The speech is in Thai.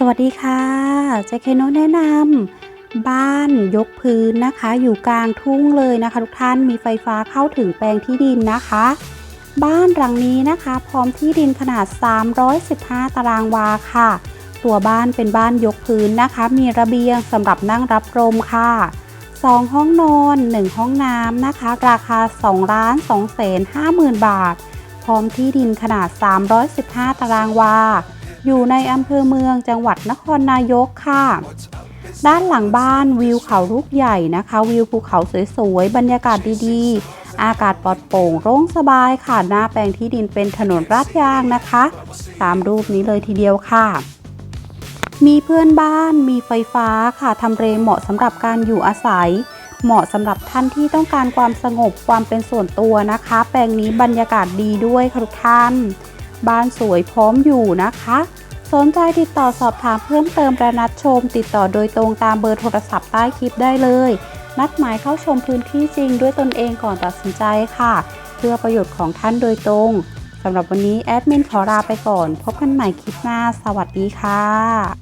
สวัสดีค่ะเจเคโนแนะนำบ้านยกพื้นนะคะ อยู่กลางทุ่งเลยนะคะ ทุกท่านมีไฟฟ้าเข้าถึงแปลงที่ดินนะคะ บ้านหลังนี้นะคะ พร้อมที่ดินขนาด 315 ตารางวาค่ะ ตัวบ้านเป็นบ้านยกพื้นนะคะ มีระเบียงสำหรับนั่งรับลมค่ะ 2 ห้องนอน 1 ห้องน้ำนะคะ ราคา2ล้าน2แสน50,000 บาท พร้อมที่ดินขนาด 315 ตารางวา อยู่ในอำเภอเมืองจังหวัดนครนายกค่ะ ด้านหลังบ้านวิวเขาลูกใหญ่นะคะ วิวภูเขาสวยๆ บรรยากาศดีๆ อากาศปลอดโปร่งโล่งสบายค่ะ หน้าแปลงที่ดินเป็นถนนราดยางนะคะ ตามรูปนี้เลยทีเดียวค่ะมีเพื่อนบ้าน มีไฟฟ้าค่ะทำเลเหมาะสำหรับการอยู่อาศัย เหมาะสำหรับท่านที่ต้องการความสงบความเป็นส่วนตัวนะคะ แปลงนี้บรรยากาศดีด้วยค่ะทุกท่าน บ้านสวยพร้อมอยู่นะคะ สนใจติดต่อสอบถามเพิ่มเติมและนัดชม ติดต่อโดยตรงตามเบอร์โทรศัพท์ใต้คลิปได้เลย นัดหมายเข้าชมพื้นที่จริงด้วยตนเองก่อนตัดสินใจค่ะ เพื่อประโยชน์ของท่านโดยตรงสำหรับวันนี้แอดมินขอลาไปก่อน พบกันใหม่คลิปหน้า สวัสดีค่ะ